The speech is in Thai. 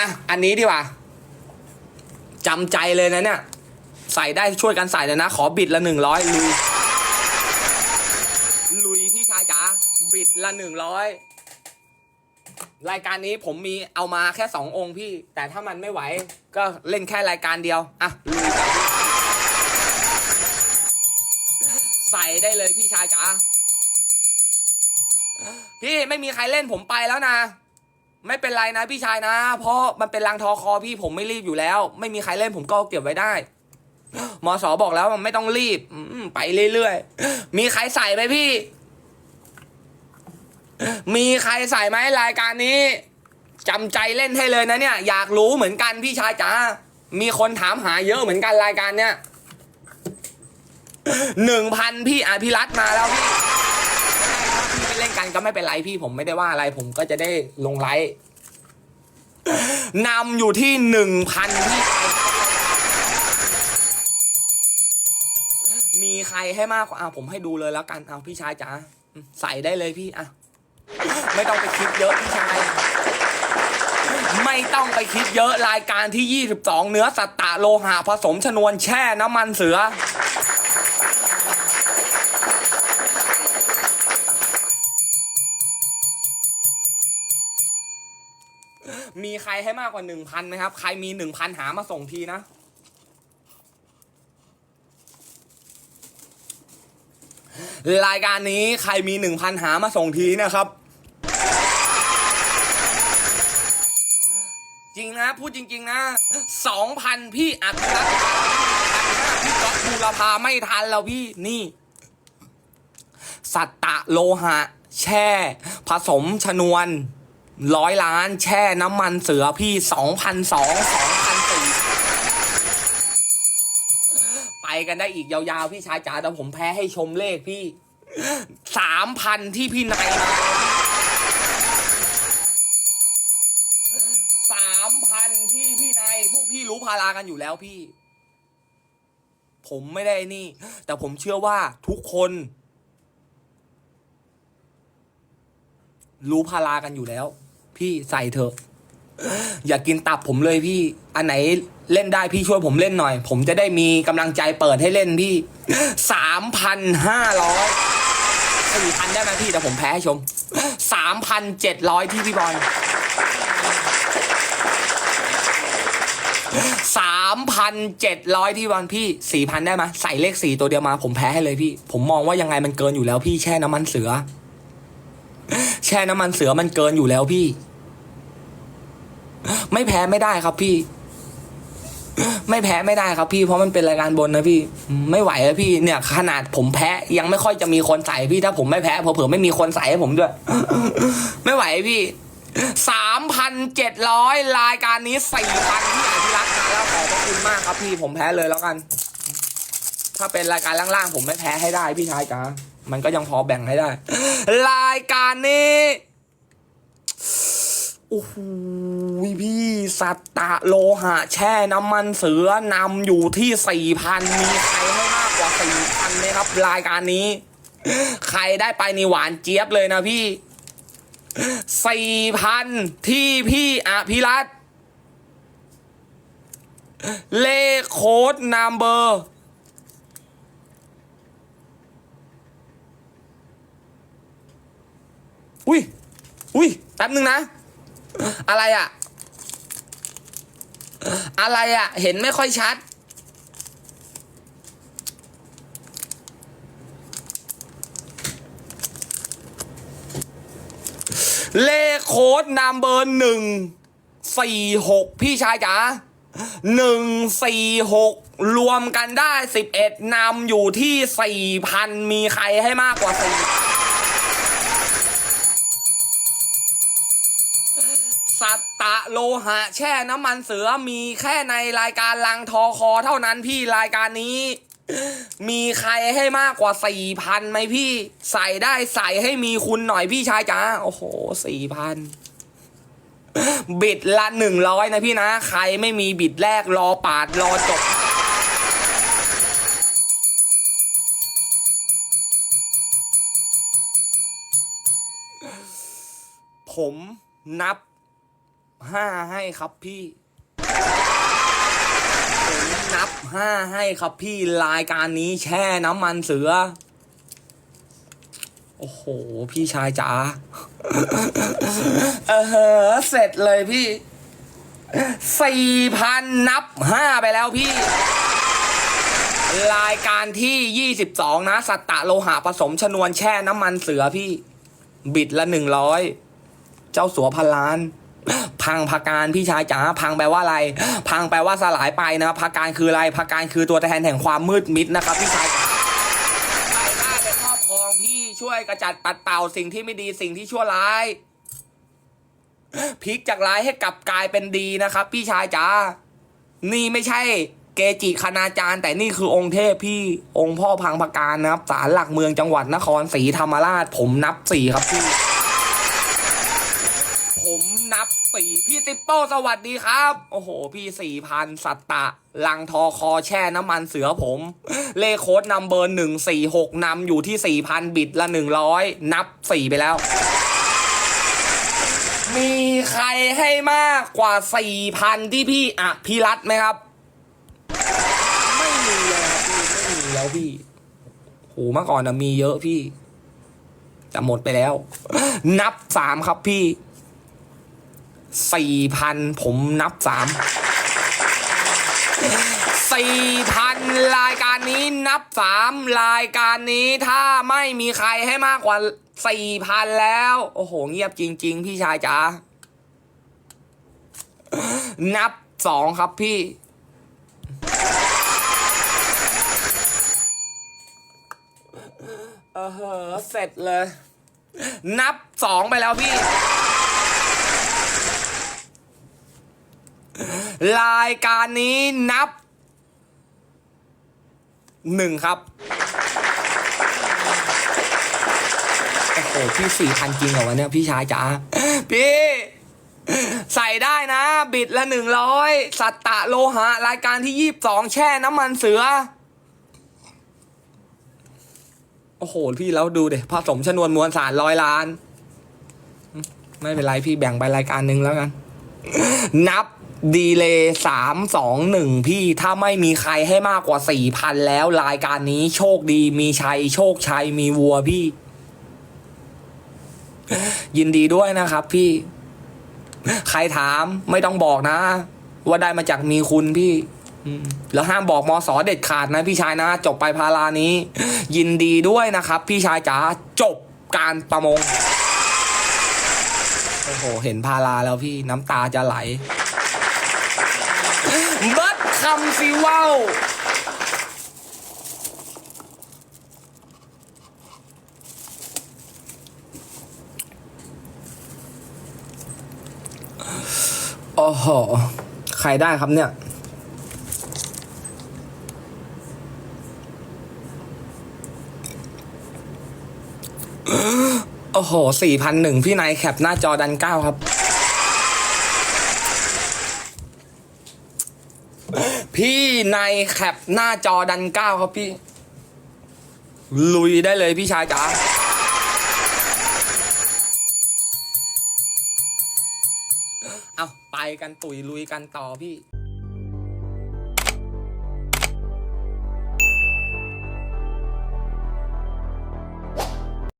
อะ อันนี้ดีกว่าจำใจเลยนะเนี่ย ใส่ได้ช่วยกันใส่เลยนะ ขอบิดละหนึ่งร้อยลุย ลุยพี่ชายจ๋าบิดละหนึ่งร้อยรายการนี้ผมมีเอามาแค่สององค์พี่ แต่ถ้ามันไม่ไหว ก็เล่นแค่รายการเดียว อะลุยใส่ได้เลยพี่ชายจ๋าพี่ไม่มีใครเล่นผมไปแล้วนะ ไม่เป็นไรนะพี่ชายนะ เพราะมันเป็นรางทอคอพี่ผมไม่รีบอยู่แล้ว ไม่มีใครเล่นผมก็เก็บไว้ได้มอสอบอกแล้วมันไม่ต้องรีบไปเรื่อยๆ มีใครใส่ไหมพี่ มีใครใส่ไหมรายการนี้จำใจเล่นให้เลยนะเนี่ย อยากรู้เหมือนกันพี่ชายจ๋ามีคนถามหาเยอะเหมือนกันรายการเนี้ยหนึ่งพันพี่อภิรัตมาแล้วพี่ ไปเล่นกันก็ไม่เป็นไรพี่ผมไม่ได้ว่าอะไรผมก็จะได้ลงไลฟ์นำอยู่ที่หนึ่งพันพี่มีใครให้มากกว่าอะผมให้ดูเลยแล้วกันเอาพี่ชายจ๋าใส่ได้เลยพี่อะไม่ต้องไปคิดเยอะพี่ชาย ไม่ต้องไปคิดเยอะรายการที่ 22 เนื้อสัตตะโลหะผสมชนวนแช่น้ำมันเสือ มีใครให้มากกว่า1,000ไหมครับ ใครมี1,000หามาส่งทีนะ รายการนี้ใครมีหนึ่งพันหามาส่งทีนะครับ จริงนะพูดจริง ๆ นะสองพันพี่อัดน์พี่ก๊อฟบูรพาไม่ทันแล้วพี่นี่ สัตตะโลหะ แช่ ผสมชนวน ร้อยล้านแช่น้ำมันเสือพี่สองพันสองสองพันสี่ไปกันได้อีกยาวๆ พี่ชายจ๋าแต่ผมแพ้ให้ชมเลขพี่สามพันที่พี่นายมาสามพันที่พี่นายพวกพี่รู้พารากันอยู่แล้วพี่ ผมไม่ได้นี่ แต่ผมเชื่อว่าทุกคน รู้พารากันอยู่แล้ว พี่ใส่เถอะ อย่ากกินตับผมเลยพี่ อันไหนเล่นได้พี่ช่วยผมเล่นหน่อย ผมจะได้มีกำลังใจเปิดให้เล่นพี่สามพันห้าร้อยสี่พันได้ไหมพี่แต่ผมแพ้ให้ชมสามพันเจ็ดร้อยที่พี่บอลสามพันเจ็ดร้อยที่บอลพี่สี่พันได้ไหมใส่เลขสี่ตัวเดียวมา ผมแพ้ให้เลยพี่ ผมมองว่ายังไงมันเกินอยู่แล้วพี่แช่น้ำมันเสือ แช่น้ำมันเสือมันเกินอยู่แล้วพี่ ไม่แพ้ไม่ได้ครับพี่ ไม่แพ้ไม่ได้ครับพี่ เพราะมันเป็นรายการบนนะพี่ ไม่ไหวแล้วพี่ เนี่ย ขนาดผมแพ้ยังไม่ค่อยจะมีคนใส่พี่ถ้าผมไม่แพ้เผื่อไม่มีคนใส่ให้ผมด้วย ไม่ไหวพี่สามพันเจ็ดร้อยรายการนี้สี่พันพี่อภิรักษ์มาแล้วขอบพระคุณมากครับพี่ผมแพ้เลยแล้วกัน ถ้าเป็นรายการล่างๆผมไม่แพ้ให้ได้พี่ชายจ๋ามันก็ยังพอแบ่งให้ได้ รายการนี้โอ้โหพี่สัตตะโลหะแช่น้ำมันเสือนำอยู่ที่สี่พันมีใครให้มากกว่าสี่พันไหมครับ รายการนี้ ใครได้ไปนี่หวานเจี๊ยบเลยนะพี่สี่พันที่พี่อภิรัตเลขโค้ดนัมเบอร์ อุ้ย อุ้ยแป๊บนึงนะ อะไรอะอะไรอะเห็นไม่ค่อยชัด เลขโค้ดนามเบอร์หนึ่งสี่หกพี่ชายจ๋าหนึ่งสี่หกรวมกันได้สิบเอ็ดนำอยู่ที่สี่พันมีใครให้มากกว่าสี่ สัตตะโลหะ แช่น้ำมันเสือมีแค่ในรายการลังทอคอเท่านั้นพี่รายการนี้ มีใครให้มากกว่าสี่พันไหมพี่ ใส่ได้ใส่ให้มีคุณหน่อยพี่ชายจ๋าโอ้โหสี่พันบิดละหนึ่งร้อยนะพี่นะ ใครไม่มีบิดแรกรอปาดรอจบผมนับ ห้าให้ครับพี่ผมนับห้าให้ครับพี่รายการนี้แช่น้ำมันเสือ โอ้โห พี่ชายจ๋าเออเหอะเสร็จเลยพี่สี่พันนับห้าไปแล้วพี่ รายการที่ยี่สิบสองนะ สัตตะโลหะผสมชนวนแช่น้ำมันเสือพี่ บิดละหนึ่งร้อย เจ้าสัวพันล้าน พังพากการพี่ชายจ๋าพังแปลว่าอะไร พังแปลว่าสลายไปนะครับพาการคืออะไรพากการคือตัวแทนแห่งความมืดมิดนะครับพี่ชายใครได้ไปครอบครองพี่ช่วยกระจัดปัดเป่าสิ่งที่ไม่ดีสิ่งที่ชั่วร้ายพลิกจากร้ายให้กลับกลายเป็นดีนะครับ พี่ชายจ๋านี่ไม่ใช่เกจิคณาจารย์ แต่นี่คือองค์เทพพี่องค์พ่อพังพาการนะครับศาลหลักเมืองจังหวัดนครศรีธรรมราช ผมนับสี่ครับพี่ นับสี่พี่ติปโป้สวัสดีครับ โอ้โห พี่สี่พันสัตตะลังทอคอแช่น้ำมันเสือผม เลขโคดนัมเบอร์หนึ่งสี่หกนำอยู่ที่สี่พันบิตละหนึ่งร้อยนับสี่ไปแล้ว มีใครให้มากกว่าสี่พันที่พี่อะพี่รัตไหมครับ ไม่มีเลยครับพี่ไม่มีแล้วพี่โหเมื่อก่อนนะมีเยอะพี่แต่หมดไปแล้ว นับสามครับพี่ สี่พันผมนับสามสี่พันรายการนี้นับสามรายการนี้ถ้าไม่มีใครให้มากกว่าสี่พันแล้ว โอ้โห เงียบจริง ๆ พี่ชายจ๋านับสองครับพี่เออเหอะเสร็จเลย นับสองไปแล้วพี่ รายการนี้นับหนึ่งครับ โอ้โห พี่สี่พันจริงเหรอวะเนี่ย พี่ชายจ๋า พี่ ใส่ได้นะ บิดละหนึ่งร้อยสัตตะโลหะ รายการที่ยี่สิบสองแช่น้ำมันเสือ โอ้โห พี่แล้วดูเด็ผสมชนวนมวลสารร้อยล้าน ไม่เป็นไรพี่แบ่งไปรายการหนึ่งแล้วกัน นับ ดีเลย์สามสองหนึ่งพี่ถ้าไม่มีใครให้มากกว่าสี่พันแล้วรายการนี้โชคดีมีชัย โชคชัยมีวัวพี่ ยินดีด้วยนะครับพี่ ใครถามไม่ต้องบอกนะ ว่าได้มาจากมีคุณพี่แล้วห้ามบอกมอสอเด็ดขาดนะพี่ชายนะ จบไปพารานี้ ยินดีด้วยนะครับ พี่ชายจ๋าจบการประมง โอ้โห เห็นพาราแล้วพี่น้ำตาจะไหล คำสิเว้าโอ้โหใครได้ครับเนี่ยโอ้โหสี่พันหนึ่งพี่นายแคปหน้าจอดันเก้าครับ พี่ในแคปหน้าจอดันเก้าครับพี่ ลุยได้เลยพี่ชายจ๋าเอาไปกันตุยลุยกันต่อพี่